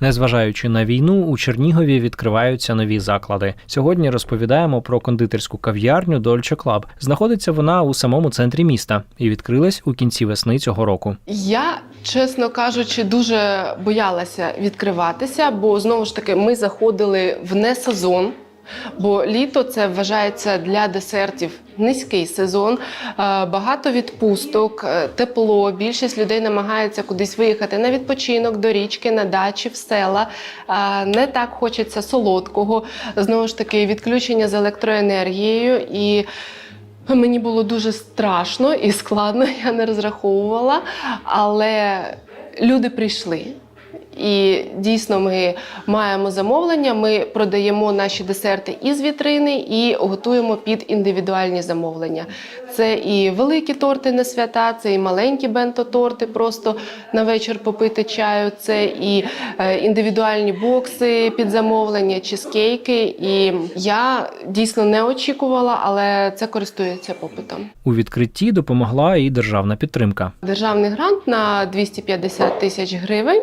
Незважаючи на війну, у Чернігові відкриваються нові заклади. Сьогодні розповідаємо про кондитерську кав'ярню Дольче Клаб. Знаходиться вона у самому центрі міста і відкрилась у кінці весни цього року. Я, чесно кажучи, дуже боялася відкриватися, бо знову ж таки ми заходили в несезон. Бо літо це вважається для десертів низький сезон, е, багато відпусток, е, тепло. Більшість людей намагається кудись виїхати на відпочинок до річки, на дачі, в села. Е, Не так хочеться солодкого. Знову ж таки, відключення з електроенергією і. Мені було дуже страшно і складно, я не розраховувала, але люди прийшли. І дійсно ми маємо замовлення. Ми продаємо наші десерти із вітрини і готуємо під індивідуальні замовлення. Це і великі торти на свята, це і маленькі бенто-торти, просто на вечір попити чаю. Це і е, індивідуальні бокси під замовлення, чизкейки. І я дійсно не очікувала, але це користується попитом. У відкритті допомогла і державна підтримка. Державний грант на 250 тисяч гривень.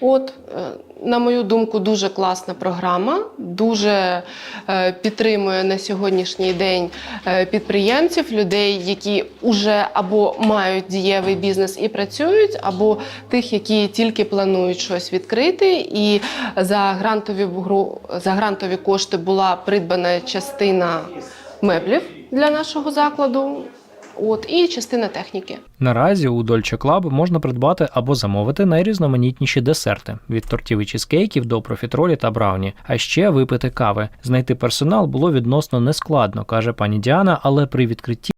От, е, на мою думку, дуже класна програма, дуже е, підтримує на сьогоднішній день е, підприємців, людей, які вже або мають дієвий бізнес і працюють, або тих, які тільки планують щось відкрити. І за грантові за грантові кошти була придбана частина меблів для нашого закладу. От і частина техніки. Наразі у Dolce Club можна придбати або замовити найрізноманітніші десерти від тортів і чизкейків до профітролі та брауні, а ще випити кави. Знайти персонал було відносно нескладно, каже пані Діана, але при відкритті